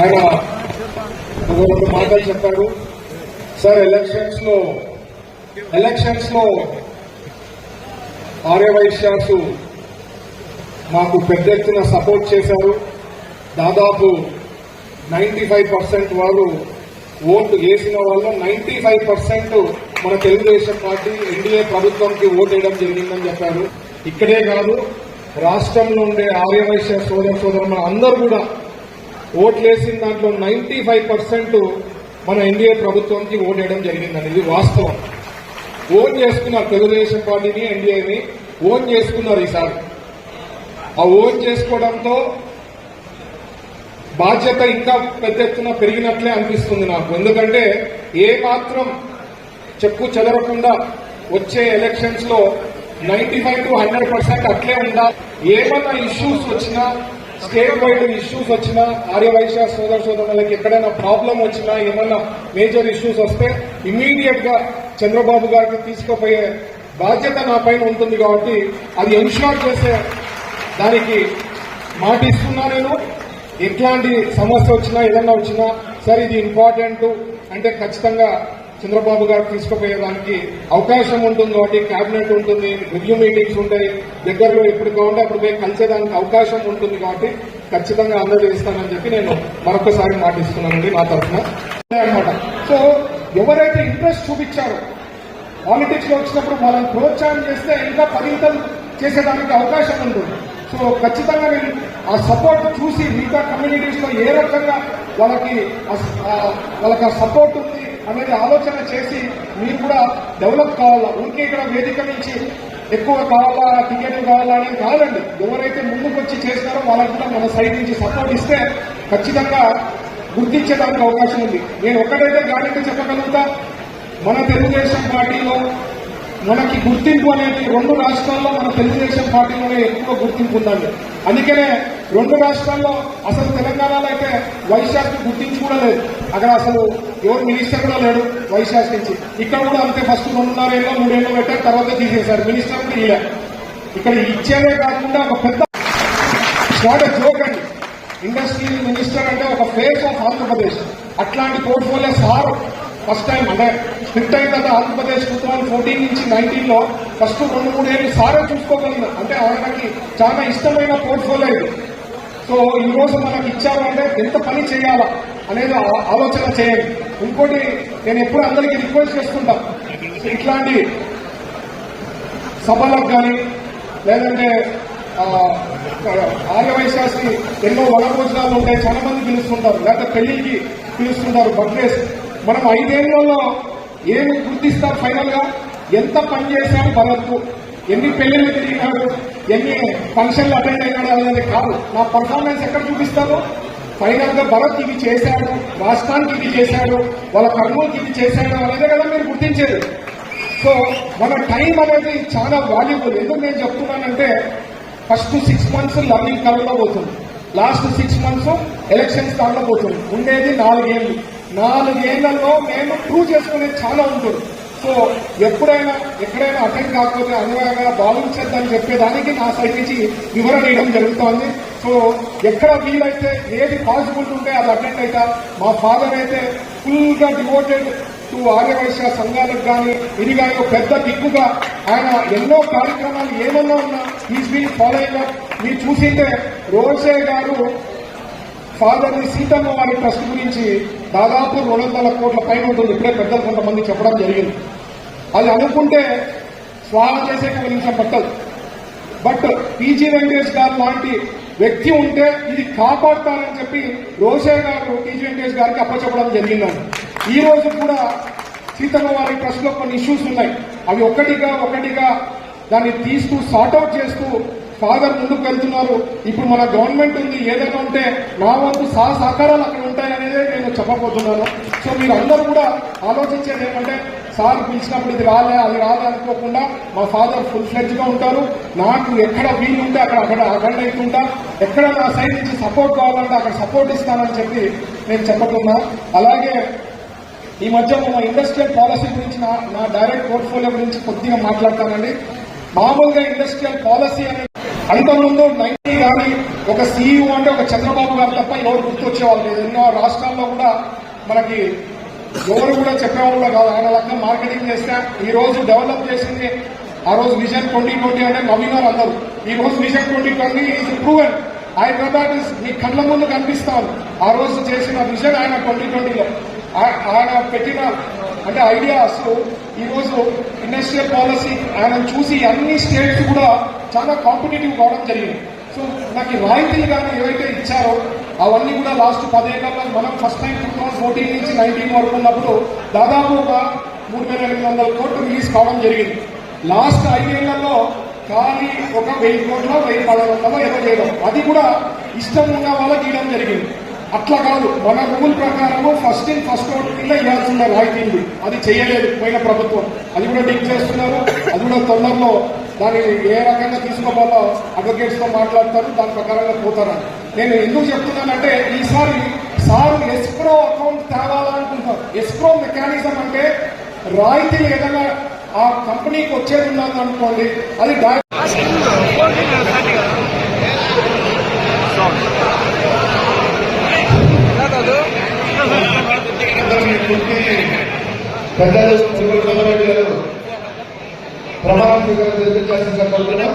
ఆయన ఒక రెండు మాటలు చెప్పారు సార్ ఎలక్షన్స్లో ఎలక్షన్స్లో ఆర్యవైశ్యాసు మాకు పెద్ద ఎత్తున సపోర్ట్ చేశారు. దాదాపు నైంటీ ఫైవ్ పర్సెంట్ వారు ఓటు వేసిన వాళ్ళు నైంటీ ఫైవ్ పర్సెంట్ మన తెలుగుదేశం పార్టీ ఎన్డీఏ ప్రభుత్వంకి ఓటు వేయడం జరిగిందని చెప్పారు. ఇక్కడే కాదు రాష్ట్రంలో ఉండే ఆర్యవైశ్య సోదర సోదరులు అందరూ కూడా ఓట్లేసిన దాంట్లో నైంటీ ఫైవ్ పర్సెంట్ మన ఎన్డీఏ ప్రభుత్వంకి ఓటేయడం వేయడం జరిగిందండి ఇది వాస్తవం. ఓన్ చేసుకున్నారు తెలుగుదేశం పార్టీని ఎన్డీఏని ఓన్ చేసుకున్నారు ఈసారి. ఆ ఓన్ చేసుకోవడంతో బాధ్యత ఇంకా పెద్ద ఎత్తున పెరిగినట్లే అనిపిస్తుంది నాకు. ఎందుకంటే ఏ మాత్రం చెక్కు చెదరకుండా వచ్చే ఎలక్షన్స్లో ninety five to hundred percent అట్లే ఉందా ఏమన్నా ఇష్యూస్ వచ్చినా స్టేట్ వైడ్ ఇష్యూస్ వచ్చినా ఆర్యవైశ్య సోదర సోదరులకి ఎక్కడైనా ప్రాబ్లం వచ్చినా ఏమన్నా మేజర్ ఇష్యూస్ వస్తే ఇమీడియట్గా చంద్రబాబు గారికి తీసుకుపోయే బాధ్యత నా పైన ఉంటుంది కాబట్టి అది ఎన్ష్యూర్ చేసే దానికి మాట ఇస్తున్నా నేను. ఎట్లాంటి సమస్య వచ్చినా ఏదన్నా వచ్చినా సరే ఇది ఇంపార్టెంట్ అంటే ఖచ్చితంగా చంద్రబాబు గారు తీసుకుపోయేదానికి అవకాశం ఉంటుంది కాబట్టి కేబినెట్ ఉంటుంది రివ్యూ మీటింగ్స్ ఉంటాయి దగ్గరలో ఎప్పుడు కావాలంటే అప్పుడు పోయి కలిసేదానికి అవకాశం ఉంటుంది కాబట్టి ఖచ్చితంగా అందజేస్తానని చెప్పి నేను మరొకసారి మాటిస్తున్నానండి నా తరఫున. అనమాట సో ఎవరైతే ఇంట్రెస్ట్ చూపించారో పాలిటిక్స్లో వచ్చినప్పుడు వాళ్ళని ప్రోత్సాహం చేస్తే ఇంకా పరిమితం చేసేదానికి అవకాశం ఉంటుంది. సో ఖచ్చితంగా నేను ఆ సపోర్ట్ చూసి మిగతా కమ్యూనిటీస్లో ఏ రకంగా వాళ్ళకి వాళ్ళకి ఆ సపోర్ట్ ఉంది అనేది ఆలోచన చేసి మీరు కూడా డెవలప్ కావాలా? ఊరికే ఇక్కడ వేదిక నుంచి ఎక్కువ కావాలా టికెట్లు కావాలా అనేది కాదండి. ఎవరైతే ముందుకు వచ్చి చేస్తారో వాళ్ళకి కూడా మన సైడ్ నుంచి సపోర్ట్ ఇస్తే ఖచ్చితంగా గుర్తించడానికి అవకాశం ఉంది. నేను ఒక్కటైతే గ్యారెంటీ చెప్పగలుగుతా. మన తెలుగుదేశం పార్టీలో మనకి గుర్తింపు అనేది రెండు రాష్ట్రాల్లో మన తెలుగుదేశం పార్టీలోనే ఎక్కువ గుర్తింపు ఉందండి. అందుకనే రెండు రాష్ట్రాల్లో అసలు తెలంగాణలో అయితే వైశాఖ్ గుర్తించి కూడా లేదు. అక్కడ అసలు ఎవరు మినిస్టర్ కూడా లేడు వైశాఖ్ నుంచి. ఇక్కడ కూడా అంతే ఫస్ట్ రెండున్నరేళ్ళు మూడేళ్ళు పెట్టారు తర్వాత తీసేశారు. మినిస్టర్ కూడా ఇలా ఇక్కడ ఇచ్చేదే కాకుండా ఒక పెద్ద స్వాడ జోక్ అండి. ఇండస్ట్రీ మినిస్టర్ అంటే ఒక ఫేస్ ఆఫ్ ఆంధ్రప్రదేశ్. అట్లాంటి పోర్ట్ఫోలియో సార్. ఫస్ట్ టైం అంటే స్ప్లిట్ అయిన తర్వాత ఆంధ్రప్రదేశ్ టూ థౌసండ్ ఫోర్టీన్ నుంచి నైన్టీన్లో ఫస్ట్ రెండు మూడు ఏళ్ళు సారే చూసుకోగలిగినారు అంటే ఆయనకి చాలా ఇష్టమైన పోర్ట్ఫోలియో ఇది. సో ఈ రోజు మనకి ఇచ్చారు అంటే ఎంత పని చేయాలా అనేది ఆ- ఆలోచన చేయండి. ఇంకోటి నేను ఎప్పుడు అందరికీ రిక్వెస్ట్ చేసుకుంటా ఇట్లాంటి సభలకు కానీ లేదంటే ఆర్యవైశాస్త్రి ఎన్నో వనభోజనాలు ఉంటాయి చాలా మంది పిలుస్తుంటారు లేకపోతే పెళ్ళికి పిలుస్తుంటారు బర్త్డేస్ మనం ఐదేళ్ళలో ఏమి గుర్తిస్తారు ఫైనల్గా ఎంత పని చేశాడు భరత్ ఎన్ని పెళ్ళిళ్ళు తిరిగినాడు? ఎన్ని ఫంక్షన్లు అటెండ్ అయినాడు అనేది కాదు. నా పర్ఫార్మెన్స్ ఎక్కడ చూపిస్తాను? ఫైనల్గా భరత్ ఇది చేశాడు రాష్ట్రానికి ఇది చేశాడు వాళ్ళ కర్నూలుకి ఇది చేశాడు అనేది కదా మీరు గుర్తించేది. సో మన టైం అనేది చాలా వాల్యుబుల్ ఎందుకు నేను చెప్తున్నానంటే ఫస్ట్ సిక్స్ మంత్స్ లర్నింగ్ కర్వ్లో పోతుంది. లాస్ట్ సిక్స్ మంత్స్ ఎలక్షన్స్ దాంట్లో పోతుంది. ఉండేది నాలుగేళ్ళు. నాలుగేళ్ళలో మేము ప్రూవ్ చేసుకునేది చాలా ఉంటుంది. సో ఎప్పుడైనా ఎక్కడైనా అటెండ్ కాకపోతే అనుగుణంగా భావించద్దని చెప్పేదానికి నా సైడ్ నుంచి వివరణ ఇవ్వడం జరుగుతోంది. సో ఎక్కడ వీలైతే ఏది పాసిబుల్ ఉంటే అది అటెండ్ అవుతా మా ఫాదర్ అయితే ఫుల్గా డివోటెడ్ టు ఆర్యవైశ్య సంఘాలకు కానీ ఇది కానీ ఒక పెద్ద దిక్కుగా ఆయన ఎన్నో కార్యక్రమాలు ఏమన్నా ఉన్నా ఈజ్ బీన్ ఫాలోయింగ్ అప్ మీరు చూసింటే రోసే గారు ఫాదర్ని సీతమ్మ వారి ట్రస్ట్ గురించి దాదాపు రెండు వందల కోట్ల పైన ఉంటుంది. ఇప్పుడే పెద్దలు కొంతమంది చెప్పడం జరిగింది. అది అనుకుంటే స్వాగతం చేసే ఒక నిమిషం పట్టదు. బట్ పీజీ వెంకటేష్ గారు లాంటి వ్యక్తి ఉంటే ఇది కాపాడతారని చెప్పి రోషే గారు పీజీ వెంకటేష్ గారికి అప్పచెప్పడం జరిగిందండి. ఈ రోజు కూడా సీతమ్మ వారి ట్రస్ట్లో కొన్ని ఇష్యూస్ ఉన్నాయి. అవి ఒకటిగా ఒకటిగా దాన్ని తీస్తూ సార్ట్అవుట్ చేస్తూ ఫాదర్ ముందుకు వెళ్తున్నారు. ఇప్పుడు మన గవర్నమెంట్ ఉంది. ఏదైనా ఉంటే నా వంతు సహ సహకారాలు అక్కడ ఉంటాయనేదే నేను చెప్పబోతున్నాను. సో మీరు అందరూ కూడా ఆలోచించేది ఏమంటే సార్ పిలిచినప్పుడు ఇది రాలే అది రాలే అనుకోకుండా మా ఫాదర్ ఫుల్ ఫ్లెడ్జ్గా ఉంటారు. నాకు ఎక్కడ వీలు ఉంటే అక్కడ అక్కడ అటెండ్ అవుతుంటా ఎక్కడ నా సైడ్ నుంచి సపోర్ట్ కావాలంటే అక్కడ సపోర్ట్ ఇస్తానని చెప్పి నేను చెప్పకున్నా అలాగే ఈ మధ్య మన ఇండస్ట్రియల్ పాలసీ గురించి నా నా డైరెక్ట్ పోర్ట్ఫోలియో గురించి కొద్దిగా మాట్లాడతానండి. మామూలుగా ఇండస్ట్రియల్ పాలసీ అనేది అంతకుముందు నైన్టీ కానీ ఒక సీఈఓ అంటే ఒక చంద్రబాబు గారు తప్ప ఎవరు గుర్తొచ్చేవాళ్ళు లేదు. ఎన్నో రాష్ట్రాల్లో కూడా మనకి ఎవరు కూడా చెప్పేవాళ్ళు కాదు. ఆయన లెక్క మార్కెటింగ్ చేస్తే ఈ రోజు డెవలప్ చేసింది ఆ రోజు విజన్ ట్వంటీ ట్వంటీ అంటే నవ్వినారు అందరూ. ఈ రోజు vision twenty twenty is proven Hyderabad మీ కళ్ళ ముందు కనిపిస్తాను. ఆ రోజు చేసిన విజన్ ఆయన ట్వంటీ ట్వంటీలో. ఆయన పెట్టిన అంటే ఐడియాస్ ఈరోజు ఇండస్ట్రియల్ పాలసీ ఆయన చూసి అన్ని స్టేట్స్ కూడా చాలా కాంపిటేటివ్ కావడం జరిగింది. సో నాకు రాయితీలు కానీ ఏవైతే ఇచ్చారో అవన్నీ కూడా లాస్ట్ పదేళ్ళలో మనం first time two thousand fourteen నుంచి నైన్టీన్ వరకు ఉన్నప్పుడు దాదాపు ఒక మూడు వేల ఎనిమిది వందల కోట్లు రిలీజ్ కావడం జరిగింది. లాస్ట్ ఐదేళ్ళలో కానీ ఒక వెయ్యి కోట్ల వెయ్యి పదహారు వందల ఏదో చేయడం. అది కూడా ఇష్టం ఉన్న వాళ్ళకి ఇవ్వడం జరిగింది. అట్లా కాదు. మన రూల్ ప్రకారము ఫస్ట్ ఇన్ ఫస్ట్ అవుట్ కింద ఇవ్వాల్సిన రాయితీలు అది చేయలేదు పోయిన ప్రభుత్వం. అది కూడా డిక్ చేస్తున్నారు. అది కూడా తొందరలో దాన్ని ఏ రకంగా తీసుకోవాలో అడ్వకేట్స్తో మాట్లాడతారు. దాని ప్రకారంగా పోతారని. నేను ఎందుకు చెప్తున్నానంటే ఈసారి సార్ ఎస్క్రో అకౌంట్ తేవాలనుకుంటారు ఎస్క్రో మెకానిజం అంటే రాయితీలు ఏదైనా ఆ కంపెనీకి వచ్చేది ఉన్నది అనుకోండి అది పెద్దలు చివరి చంద్రబాబు గారు ప్రమాణ స్వీకారం జరిపించాల్సిన సందర్భంగా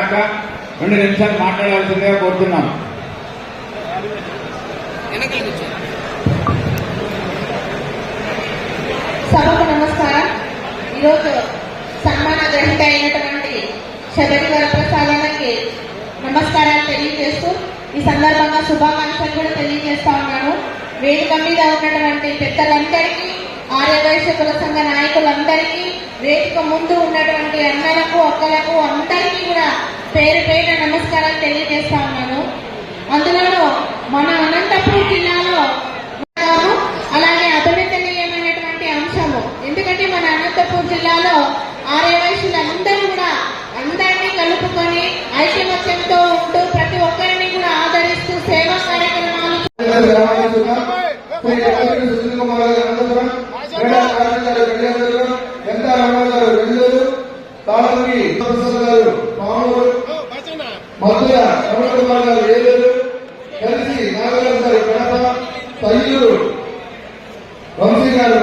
అక్క రెండు నిమిషాలు మాట్లాడాల్సిందిగా కోరుతున్నాం సభకు నమస్కారం. ఈరోజు సన్మాన గ్రహీత అయినటువంటి శబరి వరప్రసాదానికి నమస్కారాలు తెలియజేస్తూ ఈ సందర్భంగా శుభాకాంక్షలు కూడా తెలియజేస్తా ఉన్నాను. వేదిక మీద ఉన్నటువంటి పెద్దలందరికీ ఆర్యవైశ్య కుల సంఘ నాయకులందరికీ వేదిక ముందు ఉన్నటువంటి అన్నలకు ఒక్కలకు అందరికీ కూడా పేరు పేరు నమస్కారాలు తెలియజేస్తా ఉన్నాను. అందులోనూ మన అనంతపురం జిల్లాలో అలాగే అభినందనీయమైనటువంటి అంశము. ఎందుకంటే మన అనంతపూర్ జిల్లాలో ఆర్యవైశ్యులందరూ కూడా అందరినీ కలుపుకొని ఐకమత్యంతో ఉంటూ ప్రతి ఒక్కరిని కూడా ఆదరిస్తూ సేవా కార్యక్రమాలు శ్రీ కళ్యాణి సుశీల్ కుమార్ గారు అనంతపురం మేడా కార్తీక్ గారు కళ్యాణపురం ఎంత రమణ గారు వెల్లూరు తాళంగి ప్రసాద్ గారు పామూరు మధుర రమణ కుమార్ గారు కలిసి నాగరాజు గారు కడప వంశీ గారు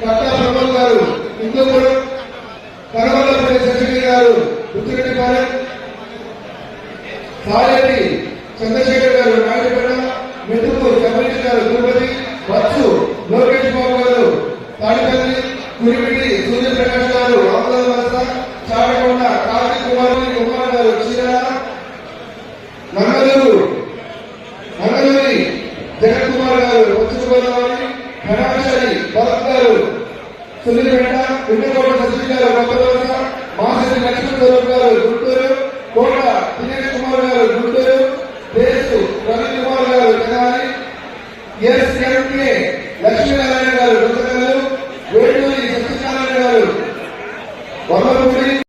కట్టా గారు గారు సారెడ్డి చంద్రశేఖర్ గారు నాయుడుపేట గారు తిరుపతి వచ్చు లోకేష్ బాబు గారు తాడిపల్లి సూర్యప్రకాష్ గారు ఆంధ్ర చాడకొండ కార్తీక్ కుమార్ కుమార్ గారు చీరాల నంగలూరు నంగలూరి జగన్ కుమార్ గారు పశ్చిమ గోదావరి కడాచారి భరత్ గారు సుల్లిపేట గుండెకోట సచివ్ గారు మాసరి లక్ష్మణ్ గారు గుంటూరు కోట